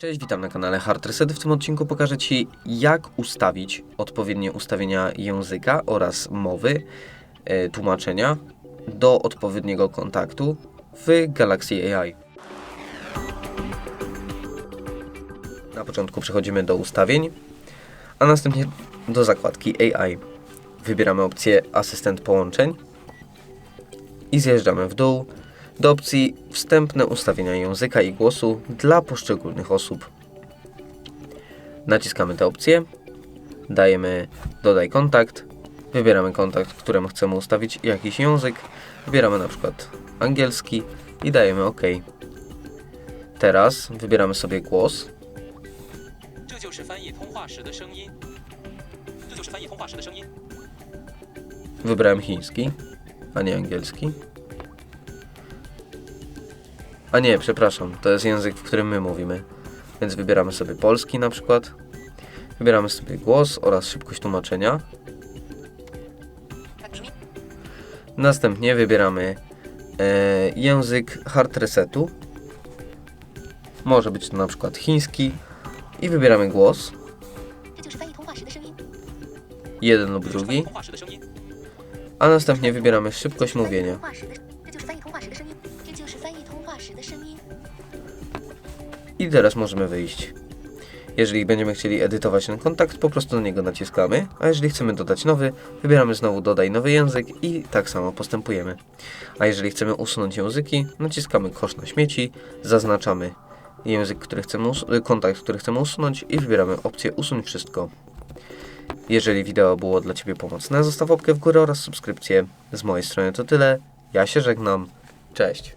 Cześć, witam na kanale Hard Reset. W tym odcinku pokażę Ci, jak ustawić odpowiednie ustawienia języka oraz mowy, e, tłumaczenia do odpowiedniego kontaktu w Galaxy AI. Na początku przechodzimy do ustawień, a następnie do zakładki AI. Wybieramy opcję Asystent połączeń i zjeżdżamy w dół do opcji Wstępne ustawienia języka i głosu dla poszczególnych osób. Naciskamy tę opcję, dajemy Dodaj kontakt, wybieramy kontakt, któremu chcemy ustawić jakiś język, wybieramy na przykład angielski i dajemy OK. Teraz wybieramy sobie głos. Wybrałem chiński, a nie angielski. A nie, przepraszam, to jest język, w którym my mówimy. Więc wybieramy sobie polski na przykład. Wybieramy sobie głos oraz szybkość tłumaczenia. Następnie wybieramy e, język hard resetu. Może być to na przykład chiński. I wybieramy głos. Jeden lub drugi. A następnie wybieramy szybkość mówienia. 通话时的声音。 I teraz możemy wyjść. Jeżeli będziemy chcieli edytować ten kontakt, po prostu na niego naciskamy, a jeżeli chcemy dodać nowy, wybieramy znowu dodaj nowy język i tak samo postępujemy. A jeżeli chcemy usunąć języki, naciskamy kosz na śmieci, zaznaczamy język, który chcemy us- kontakt, który chcemy usunąć i wybieramy opcję usuń wszystko. Jeżeli wideo było dla Ciebie pomocne, zostaw łapkę w górę oraz subskrypcję. Z mojej strony to tyle. Ja się żegnam. Cześć.